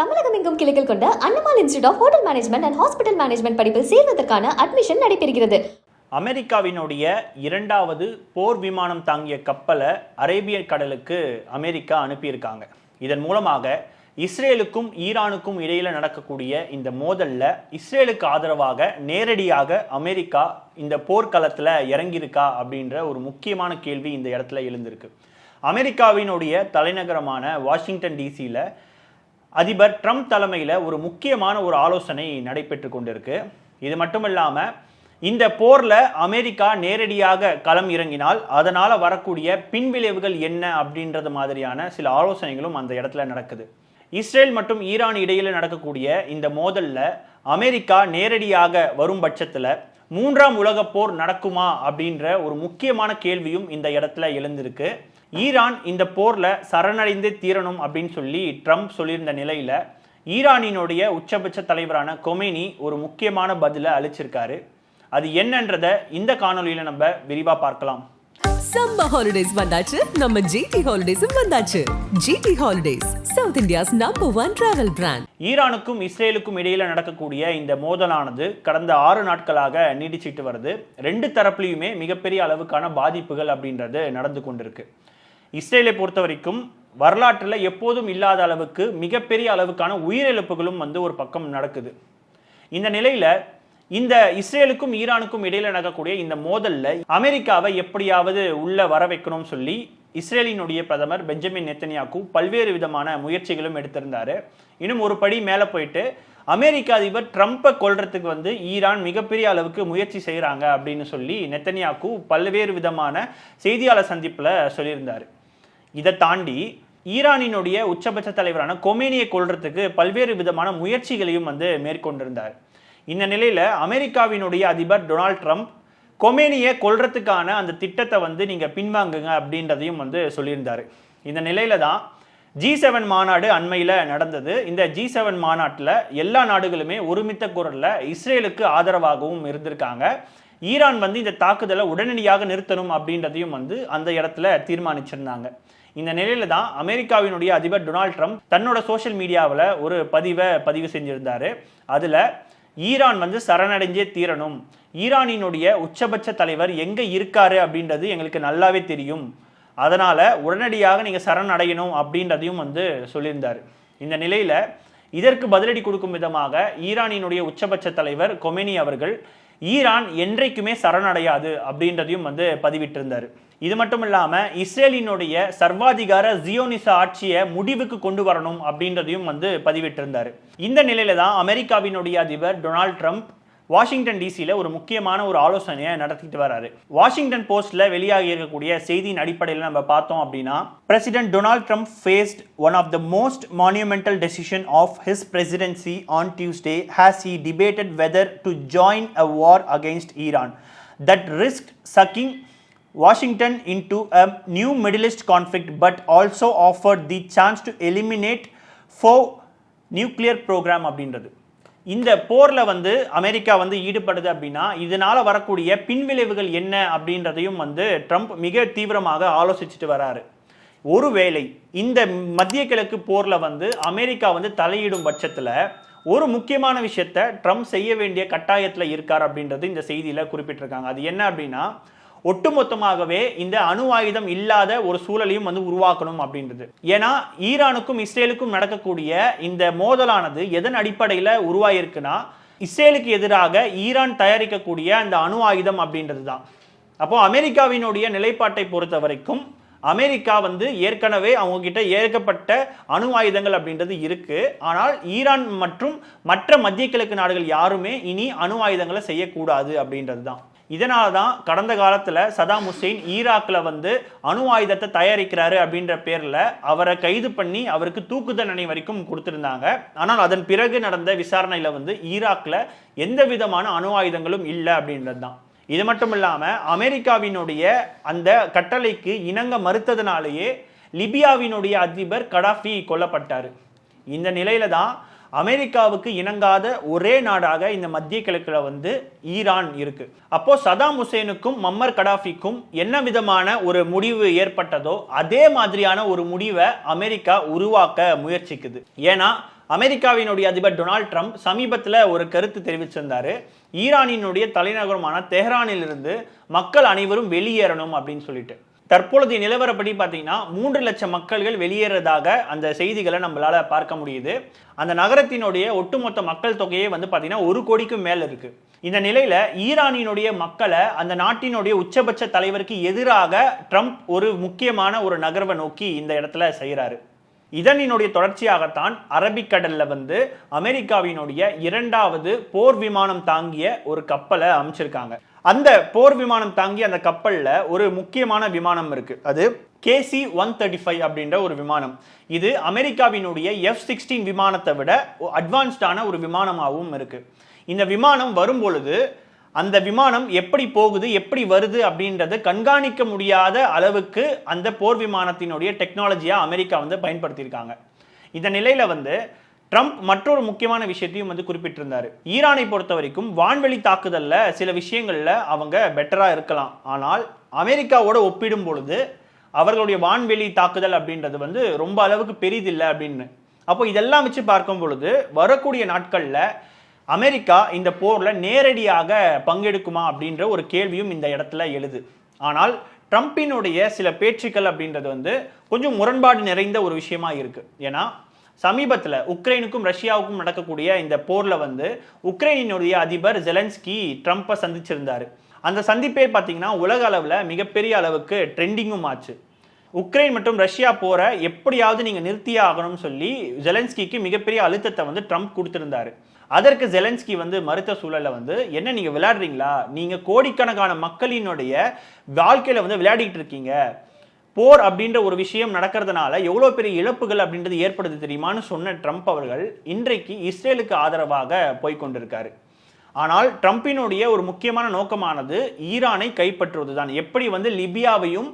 தமிழகம் எங்கும் கிளைகள் கொண்ட Annamal institute of hotel management and hospital management படிப்பில் சேர்வதற்கான அட்மிஷன் நடைபெறுகிறது. அமெரிக்காவினுடைய இரண்டாவது போர் விமானம் தாங்கிய கப்பலை அரேபிய கடலுக்கு அமெரிக்கா அனுப்பியிருக்காங்க. இதன் மூலமாக இஸ்ரேலுக்கும் ஈரானுக்கும் இடையில நடக்கக்கூடிய இந்த மோதல்ல இஸ்ரேலுக்கு ஆதரவாக நேரடியாக அமெரிக்கா இந்த போர்க்களத்துல இறங்கியிருக்கா அப்படின்ற ஒரு முக்கியமான கேள்வி இந்த இடத்துல எழுந்திருக்கு. அமெரிக்காவினுடைய தலைநகரமான வாஷிங்டன் டிசியில் அதிபர் ட்ரம்ப் தலைமையில் ஒரு முக்கியமான ஒரு ஆலோசனை நடைபெற்று கொண்டிருக்கு. இது மட்டும் இல்லாமல் இந்த போரில் அமெரிக்கா நேரடியாக களம் இறங்கினால் அதனால் வரக்கூடிய பின்விளைவுகள் என்ன அப்படின்றது மாதிரியான சில ஆலோசனைகளும் அந்த இடத்துல நடக்குது. இஸ்ரேல் மற்றும் ஈரான் இடையில் நடக்கக்கூடிய இந்த மோதலில் அமெரிக்கா நேரடியாக வரும் பட்சத்தில் மூன்றாம் உலகப் போர் நடக்குமா அப்படின்ற ஒரு முக்கியமான கேள்வியும் இந்த இடத்துல எழுந்திருக்கு. ஈரான் இந்த போர்ல சரணடைந்து தீரணும் அப்படின்னு சொல்லி ட்ரம்ப் சொல்லியிருந்த நிலையில ஈரானினுடைய உச்சபட்ச தலைவரான கொமேனி ஒரு முக்கியமான பதிலை அளிச்சிருக்காரு. அது என்னன்றத இந்த காணொலியில நம்ம விரிவா பார்க்கலாம். சம்மர் ஹாலிடேஸ் வந்தாச்சு. நம்ம ஜிடி ஹாலிடேஸும் வந்தாச்சு. GD holidays South India's number one travel brand ஈரானுக்கும் இஸ்ரேலுக்கும் இடையில நடக்கக்கூடிய இந்த மோதலானது கடந்த ஆறு நாட்களாக நீடிச்சிட்டு வருது. ரெண்டு தரப்புலையுமே மிகப்பெரிய அளவுக்கான பாதிப்புகள் அப்படின்றது நடந்து கொண்டிருக்கு. இஸ்ரேலை பொறுத்த வரைக்கும் வரலாற்றில் எப்போதும் இல்லாத அளவுக்கு மிகப்பெரிய அளவுக்கான உயிரிழப்புகளும் வந்து ஒரு பக்கம் நடக்குது. இந்த நிலையில் இந்த இஸ்ரேலுக்கும் ஈரானுக்கும் இடையில் நடக்கக்கூடிய இந்த மோதலில் அமெரிக்காவை எப்படியாவது உள்ள வர வைக்கணும்னு சொல்லி இஸ்ரேலினுடைய பிரதமர் பெஞ்சமின் நெத்தனியாக்கு பல்வேறு விதமான முயற்சிகளும் எடுத்திருந்தாரு. இன்னும் ஒரு படி மேலே போயிட்டு அமெரிக்க அதிபர் ட்ரம்ப்பை கொள்றதுக்கு வந்து ஈரான் மிகப்பெரிய அளவுக்கு முயற்சி செய்கிறாங்க அப்படின்னு சொல்லி நெத்தனியாக்கு பல்வேறு விதமான செய்தியாளர் சந்திப்பில் சொல்லியிருந்தார். இதை தாண்டி ஈரானினுடைய உச்சபட்ச தலைவரான கொமேனியை கொள்றதுக்கு பல்வேறு விதமான முயற்சிகளையும் வந்து மேற்கொண்டிருந்தார். இந்த நிலையில் அமெரிக்காவினுடைய அதிபர் டொனால்ட் ட்ரம்ப் கொமேனியை கொள்றதுக்கான அந்த திட்டத்தை வந்து நீங்கள் பின்வாங்குங்க அப்படின்றதையும் வந்து சொல்லியிருந்தார். இந்த நிலையில தான் ஜி செவன் மாநாடு அண்மையில் நடந்தது. இந்த ஜி செவன் மாநாட்டில் எல்லா நாடுகளுமே ஒருமித்த குரலில் இஸ்ரேலுக்கு ஆதரவாகவும் இருந்திருக்காங்க. ஈரான் வந்து இந்த தாக்குதலை உடனடியாக நிறுத்தணும் அப்படின்றதையும் வந்து அந்த இடத்துல தீர்மானிச்சிருந்தாங்க. இந்த நிலையில தான் அமெரிக்காவினுடைய அதிபர் டொனால்ட் ட்ரம்ப் தன்னோட சோஷியல் மீடியாவில் ஒரு பதிவை பதிவு செஞ்சிருந்தாரு. அதுல ஈரான் வந்து சரணடைஞ்சே தீரணும். ஈரானினுடைய உச்சபட்ச தலைவர் எங்க இருக்காரு அப்படின்றது எங்களுக்கு நல்லாவே தெரியும். அதனால உடனடியாக நீங்க சரணடையணும் அப்படின்றதையும் வந்து சொல்லியிருந்தார். இந்த நிலையில இதற்கு பதிலடி கொடுக்கும் விதமாக ஈரானினுடைய உச்சபட்ச தலைவர் கொமெனி அவர்கள் ஈரான் என்றைக்குமே சரணடையாது அப்படின்றதையும் வந்து பதிவிட்டிருந்தார். இது மட்டும் இல்லாம இஸ்ரேலினுடைய சர்வாதிகார ஜியோனிச ஆட்சியை முடிவுக்கு கொண்டு வரணும் அப்படின்றதையும் வந்து பதிவிட்டிருந்தார். இந்த நிலையில தான் அமெரிக்காவினுடைய அதிபர் டொனால்ட் ட்ரம்ப் வாஷிங்டன் டிசியில் ஒரு முக்கியமான ஒரு ஆலோசனையை நடத்திட்டு வராரு. வாஷிங்டன் போஸ்ட்ல வெளியாகி இருக்கக்கூடிய செய்தியின் அடிப்படையில் நம்ம பார்த்தோம் அப்படின்னா president Donald Trump faced one of the most monumental decision of his presidency on Tuesday has he debated whether to join a war against Iran that risk sucking Washington in to a new Middle East conflict but also offer the chance to eliminate for nuclear programme அப்படின்றது. இந்த போரில் வந்து America வந்து ஈடுபடுது அப்படின்னா இதனால் வரக்கூடிய பின்விளைவுகள் என்ன அப்படின்றதையும் வந்து ட்ரம்ப் மிக தீவிரமாக ஆலோசிச்சுட்டு வராரு. ஒருவேளை இந்த மத்திய கிழக்கு போரில் வந்து அமெரிக்கா வந்து தலையிடும் பட்சத்தில் ஒரு முக்கியமான விஷயத்த ட்ரம்ப் செய்ய வேண்டிய கட்டாயத்தில் இருக்கார் அப்படின்றது இந்த செய்தியில் குறிப்பிட்டிருக்காங்க. அது என்ன அப்படின்னா ஒட்டுமொத்தமாகவே இந்த அணு ஆயுதம் இல்லாத ஒரு சூழலையும் வந்து உருவாக்கணும் அப்படின்றது. ஏன்னா ஈரானுக்கும் இஸ்ரேலுக்கும் நடக்கக்கூடிய இந்த மோதலானது எதன் அடிப்படையில் உருவாயிருக்குன்னா இஸ்ரேலுக்கு எதிராக ஈரான் தயாரிக்கக்கூடிய அந்த அணு ஆயுதம் அப்படின்றது தான் அப்போ அமெரிக்காவினுடைய நிலைப்பாட்டை பொறுத்த வரைக்கும் அமெரிக்கா வந்து ஏற்கனவே அவங்கக்கிட்ட ஏற்கப்பட்ட அணு ஆயுதங்கள் அப்படின்றது இருக்கு. ஆனால் ஈரான் மற்றும் மற்ற மத்திய கிழக்கு நாடுகள் யாருமே இனி அணு ஆயுதங்களை செய்யக்கூடாது அப்படின்றது தான் இதனால தான் கடந்த காலத்தில் சதாம் ஹுசைன் ஈராக்கில் வந்து அணு ஆயுதத்தை தயாரிக்கிறாரு அப்படின்ற பேரில் அவரை கைது பண்ணி அவருக்கு தூக்கு தண்டனை வரைக்கும் கொடுத்துருந்தாங்க. ஆனால் அதன் பிறகு நடந்த விசாரணையில் வந்து ஈராக்கில் எந்த விதமான அணு ஆயுதங்களும் இல்லை அப்படின்றது தான் இது மட்டும் இல்லாமல் அமெரிக்காவினுடைய அந்த கட்டளைக்கு இணங்க மறுத்ததுனாலேயே லிபியாவினுடைய அதிபர் கடாஃபி கொல்லப்பட்டார். இந்த நிலையில தான் அமெரிக்காவுக்கு இணங்காத ஒரே நாடாக இந்த மத்திய கிழக்கில் வந்து ஈரான் இருக்கு. அப்போ சதாம் ஹுசேனுக்கும் மம்மர் கடாஃபிக்கும் என்ன விதமான ஒரு முடிவு ஏற்பட்டதோ அதே மாதிரியான ஒரு முடிவை அமெரிக்கா உருவாக்க முயற்சிக்குது. ஏன்னா அமெரிக்காவினுடைய அதிபர் டொனால்ட் ட்ரம்ப் சமீபத்தில் ஒரு கருத்து தெரிவிச்சிருந்தாரு. ஈரானினுடைய தலைநகரமான தெஹ்ரானிலிருந்து மக்கள் அனைவரும் வெளியேறணும் அப்படின்னு சொல்லிட்டு. தற்பொழுதைய நிலவரப்படி பார்த்தீங்கன்னா மூன்று லட்சம் மக்கள்கள் வெளியேறதாக அந்த செய்திகளை நம்மளால் பார்க்க முடியுது. அந்த நகரத்தினுடைய ஒட்டுமொத்த மக்கள் தொகையே வந்து பார்த்தீங்கன்னா ஒரு கோடிக்கும் மேலே இருக்கு. இந்த நிலையில ஈரானினுடைய மக்களை அந்த நாட்டினுடைய உச்சபட்ச தலைவருக்கு எதிராக ட்ரம்ப் ஒரு முக்கியமான ஒரு நகர்வை நோக்கி இந்த இடத்துல செய்கிறாரு இதனினுடைய தொடர்ச்சியாகத்தான் அரபிக்கடல்ல வந்து அமெரிக்காவினுடைய இரண்டாவது போர் விமானம் தாங்கிய ஒரு கப்பலை அமைச்சிருக்காங்க. அந்த போர் விமானம் தாங்கி அந்த கப்பலில் ஒரு முக்கியமான விமானம் இருக்கு. அது கேசி ஒன் தேர்ட்டி ஃபைவ் அப்படின்ற ஒரு விமானம். இது அமெரிக்காவினுடைய எஃப் சிக்ஸ்டீன் விமானத்தை விட அட்வான்ஸ்டான ஒரு விமானமாகவும் இருக்கு. இந்த விமானம் வரும் பொழுது அந்த விமானம் எப்படி போகுது எப்படி வருது அப்படின்றத கண்காணிக்க முடியாத அளவுக்கு அந்த போர் விமானத்தினுடைய டெக்னாலஜியாக அமெரிக்கா வந்து பயன்படுத்தியிருக்காங்க. இந்த நிலையில் வந்து ட்ரம்ப் மற்றொரு முக்கியமான விஷயத்தையும் வந்து குறிப்பிட்டிருந்தார். ஈரானை பொறுத்த வரைக்கும் வான்வெளி தாக்குதலில் சில விஷயங்களில் அவங்க பெட்டராக இருக்கலாம். ஆனால் அமெரிக்காவோட ஒப்பிடும் பொழுது அவர்களுடைய வான்வெளி தாக்குதல் அப்படின்றது வந்து ரொம்ப அளவுக்கு பெரிதில்லை அப்படின்னு. அப்போ இதெல்லாம் வச்சு பார்க்கும் பொழுது வரக்கூடிய நாட்களில் அமெரிக்கா இந்த போரில் நேரடியாக பங்கெடுக்குமா அப்படின்ற ஒரு கேள்வியும் இந்த இடத்துல எழுது. ஆனால் ட்ரம்பினுடைய சில பேச்சுக்கள் அப்படின்றது வந்து கொஞ்சம் முரண்பாடு நிறைந்த ஒரு விஷயமா இருக்குது ஏன்னா சமீபத்தில் உக்ரைனுக்கும் ரஷ்யாவுக்கும் நடக்கக்கூடிய இந்த போரில் வந்து உக்ரைனினுடைய அதிபர் ஜெலன்ஸ்கி ட்ரம்ப்பை சந்திச்சிருந்தார். அந்த சந்திப்பே பார்த்தீங்கன்னா உலக அளவில் மிகப்பெரிய அளவுக்கு ட்ரெண்டிங்கும் ஆச்சு. உக்ரைன் மற்றும் ரஷ்யா போரை எப்படியாவது நீங்கள் நிறுத்தியே ஆகணும்னு சொல்லி ஜெலன்ஸ்கிக்கு மிகப்பெரிய அழுத்தத்தை வந்து ட்ரம்ப் கொடுத்துருந்தாரு. அதற்கு ஜெலன்ஸ்கி வந்து மறுத்த சூழலில் வந்து என்ன நீங்கள் விளையாடுறீங்களா? நீங்கள் கோடிக்கணக்கான மக்களினுடைய வாழ்க்கையில் வந்து விளையாடிக்கிட்டு இருக்கீங்க. போர் அப்படின்ற ஒரு விஷயம் நடக்கிறதுனால எவ்வளோ பெரிய இழப்புகள் அப்படின்றது ஏற்படுது தெரியுமான்னு சொன்ன ட்ரம்ப் அவர்கள் இன்றைக்கு இஸ்ரேலுக்கு ஆதரவாக போய்கொண்டிருக்காரு ஆனால் ட்ரம்பினுடைய ஒரு முக்கியமான நோக்கமானது ஈரானை கைப்பற்றுவது தான் எப்படி வந்து லிபியாவையும்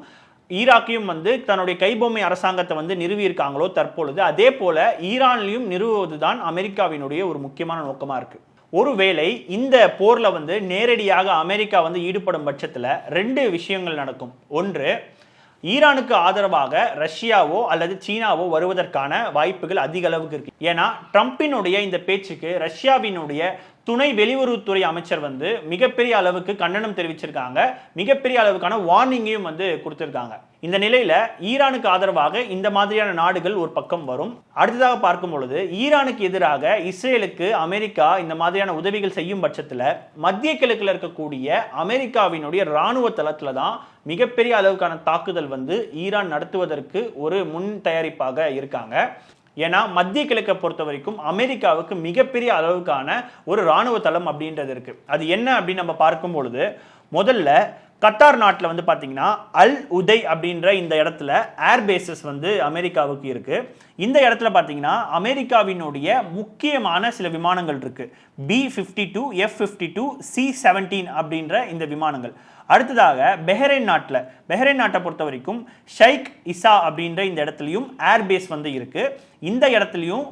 ஈராக்கையும் வந்து தன்னுடைய கைபொம்மை அரசாங்கத்தை வந்து நிறுவியிருக்காங்களோ தற்பொழுது அதே போல ஈரான்லையும் நிறுவுவது தான் அமெரிக்காவினுடைய ஒரு முக்கியமான நோக்கமாக இருக்கு. ஒருவேளை இந்த போரில் வந்து நேரடியாக அமெரிக்கா வந்து ஈடுபடும் பட்சத்தில் ரெண்டு விஷயங்கள் நடக்கும். ஒன்று ஈரானுக்கு ஆதரவாக ரஷ்யாவோ அல்லது சீனாவோ வருவதற்கான வாய்ப்புகள் அதிக அளவுக்கு இருக்கு. ஏன்னா ட்ரம்பினுடைய இந்த பேச்சுக்கு ரஷ்யாவினுடைய துணை வெளியுறவுத்துறை அமைச்சர் வந்து மிகப்பெரிய அளவுக்கு கண்டனம் தெரிவிச்சிருக்காங்க. மிகப்பெரிய அளவுக்கான வார்னிங்கையும் வந்து கொடுத்துருக்காங்க. இந்த நிலையில ஈரானுக்கு ஆதரவாக இந்த மாதிரியான நாடுகள் ஒரு பக்கம் வரும். அடுத்ததாக பார்க்கும் பொழுது ஈரானுக்கு எதிராக இஸ்ரேலுக்கு அமெரிக்கா இந்த மாதிரியான உதவிகள் செய்யும் பட்சத்தில் மத்திய கிழக்கில் இருக்கக்கூடிய அமெரிக்காவினுடைய ராணுவ தளத்தில் தான் மிகப்பெரிய அளவுக்கான தாக்குதல் வந்து ஈரான் நடத்துவதற்கு ஒரு முன் தயாரிப்பாக இருக்காங்க. ஏன்னா மத்திய கிழக்கை பொறுத்த வரைக்கும் அமெரிக்காவுக்கு மிகப்பெரிய அளவுக்கான ஒரு ராணுவ தளம் அப்படின்றது இருக்கு. அது என்ன அப்படின்னு நம்ம பார்க்கும் பொழுது முதல்ல கத்தார் நாட்டில் வந்து பார்த்தீங்கன்னா அல் உதை அப்படின்ற இந்த இடத்துல ஏர்பேசஸ் வந்து அமெரிக்காவுக்கு இருக்கு. இந்த இடத்துல பார்த்தீங்கன்னா அமெரிக்காவினுடைய முக்கியமான சில விமானங்கள் இருக்கு. B fifty two F fifty two C seventeen அப்படின்ற இந்த விமானங்கள். அடுத்ததாக பெஹ்ரைன் நாட்டில் பெஹ்ரைன் நாட்டை பொறுத்த வரைக்கும் ஷைக் இசா அப்படின்ற இந்த இடத்துலையும் ஏர்பேஸ் வந்து இருக்கு. இந்த இடத்துலையும்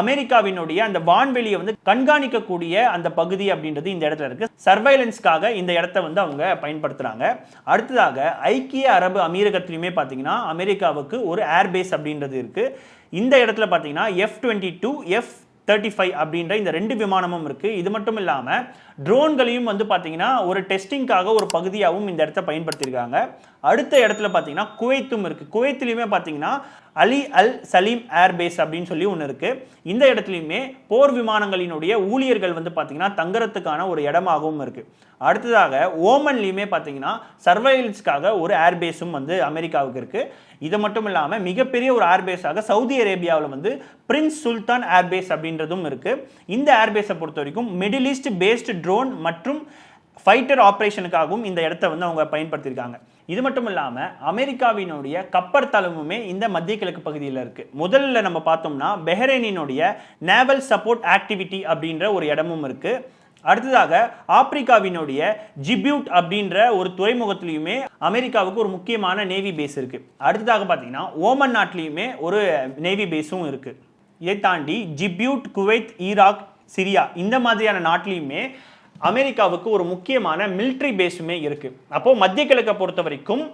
அமெரிக்காவினுடைய அந்த வான்வெளியை வந்து கண்காணிக்கக்கூடிய அந்த பகுதி அப்படின்றது இந்த இடத்துல இருக்கு. சர்வைலன்ஸ்க்காக இந்த இடத்த வந்து அவங்க பயன்படுத்துறாங்க. அடுத்ததாக ஐக்கிய அரபு அமீரகத்திலையுமே பார்த்தீங்கன்னா அமெரிக்காவுக்கு ஒரு ஏர்பேஸ் அப்படின்றது இருக்கு. இந்த இடத்துல பார்த்தீங்கன்னா F twenty two F thirty five அப்படின்ற இந்த ரெண்டு விமானமும் இருக்குது இது மட்டும் இல்லாமல் ட்ரோன்களையும் வந்து பார்த்தீங்கன்னா ஒரு டெஸ்டிங்காக ஒரு பகுதியாகவும் இந்த இடத்த பயன்படுத்தியிருக்காங்க. அடுத்த இடத்துல பார்த்தீங்கன்னா குவைத்தும் இருக்குது குவைத்துலேயுமே பார்த்தீங்கன்னா அலி அல் சலீம் ஏர்பேஸ் அப்படின்னு சொல்லி ஒன்று இருக்குது இந்த இடத்துலையுமே போர் விமானங்களினுடைய ஊழியர்கள் வந்து பார்த்திங்கன்னா தங்குறதுக்கான ஒரு இடமாகவும் இருக்குது அடுத்ததாக ஓமன்லையுமே பார்த்தீங்கன்னா சர்வைலன்ஸ்க்காக ஒரு ஏர்பேஸும் வந்து அமெரிக்காவுக்கு இருக்குது இது மட்டும் இல்லாமல் மிகப்பெரிய ஒரு ஏர்பேஸாக சவுதி அரேபியாவில் வந்து பிரின்ஸ் சுல்தான் ஏர்பேஸ் அப்படின்றதும் இருக்குது இந்த ஏர்பேஸை பொறுத்த வரைக்கும் மிடில் ஈஸ்ட் பேஸ்டு ட்ரோன் மற்றும் ஃபைட்டர் ஆப்ரேஷனுக்காகவும் இந்த இடத்த வந்து அவங்க பயன்படுத்தியிருக்காங்க. இது மட்டும் இல்லாமல் அமெரிக்காவினுடைய கப்பர் தளமுமே இந்த மத்திய கிழக்கு பகுதியில் இருக்கு. முதல்ல நம்ம பார்த்தோம்னா பெஹ்ரைனினுடைய நேவல் சப்போர்ட் ஆக்டிவிட்டி அப்படின்ற ஒரு இடமும் இருக்கு. அடுத்ததாக ஆப்பிரிக்காவினுடைய ஜிபியூட் அப்படின்ற ஒரு துறைமுகத்திலையுமே அமெரிக்காவுக்கு ஒரு முக்கியமான நேவி பேஸ் இருக்கு. அடுத்ததாக பார்த்தீங்கன்னா ஓமன் நாட்டிலையுமே ஒரு நேவி பேஸும் இருக்கு. இதை தாண்டி ஜிபியூட் குவைத் ஈராக் சிரியா இந்த மாதிரியான நாட்டிலையுமே அமெரிக்காவுக்கு ஒரு முக்கியமான மிலிட்ரி பேஸுமே இருக்குது அப்போ மத்திய கிழக்கை பொறுத்த வரைக்கும்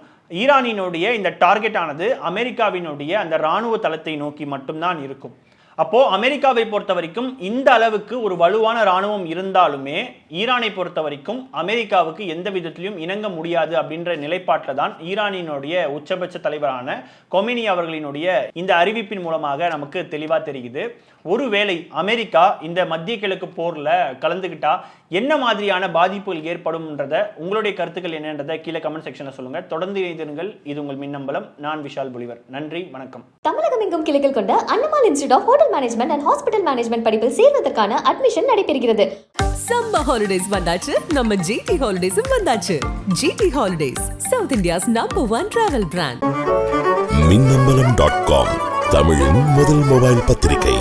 ஈரானினுடைய இந்த டார்கெட் ஆனது அமெரிக்காவினுடைய அந்த ராணுவ தளத்தை நோக்கி மட்டும்தான் இருக்கும். அப்போ அமெரிக்காவை பொறுத்த வரைக்கும் இந்த அளவுக்கு ஒரு வலுவான ராணுவம் இருந்தாலுமே ஈரானை பொறுத்த வரைக்கும் அமெரிக்காவுக்கு எந்த விதத்திலும் இணங்க முடியாது அப்படின்ற நிலைப்பாட்டில் தான் ஈரானினுடைய உச்சபட்ச தலைவரான கொமினி அவர்களினுடைய இந்த அறிவிப்பின் மூலமாக நமக்கு தெளிவாக தெரியுது. ஒருவேளை அமெரிக்கா இந்த மத்திய கிழக்கு போர்ல கலந்துகிட்டா என்ன மாதிரியான பாதிப்புகள் ஏற்படும்ன்றத உங்களுடைய கருத்துக்கள் என்னன்றதை கீழே கமெண்ட் செக்ஷன்ல சொல்லுங்க. தொடர்ந்து எழுதிருங்கள் இது உங்கள் மின்னம்பலம். நான் விஷால் புலிவர். நன்றி. வணக்கம். தமிழகம் எங்கும் கிளைகள் கொண்ட Annamalai institute of hotel management and hospital management படிப்பில் சேர்வதற்கான அட்மிஷன் நடைபெறுகிறது. சம்ம ஹாலிடேஸ் வந்தாச்சு. நம்ம ஜிடி ஹாலிடேஸும் வந்தாச்சு. GT holidays south India's number one travel brand Minnambalam dot com தமிழின் முதல் மொபைல் பத்திரிகை.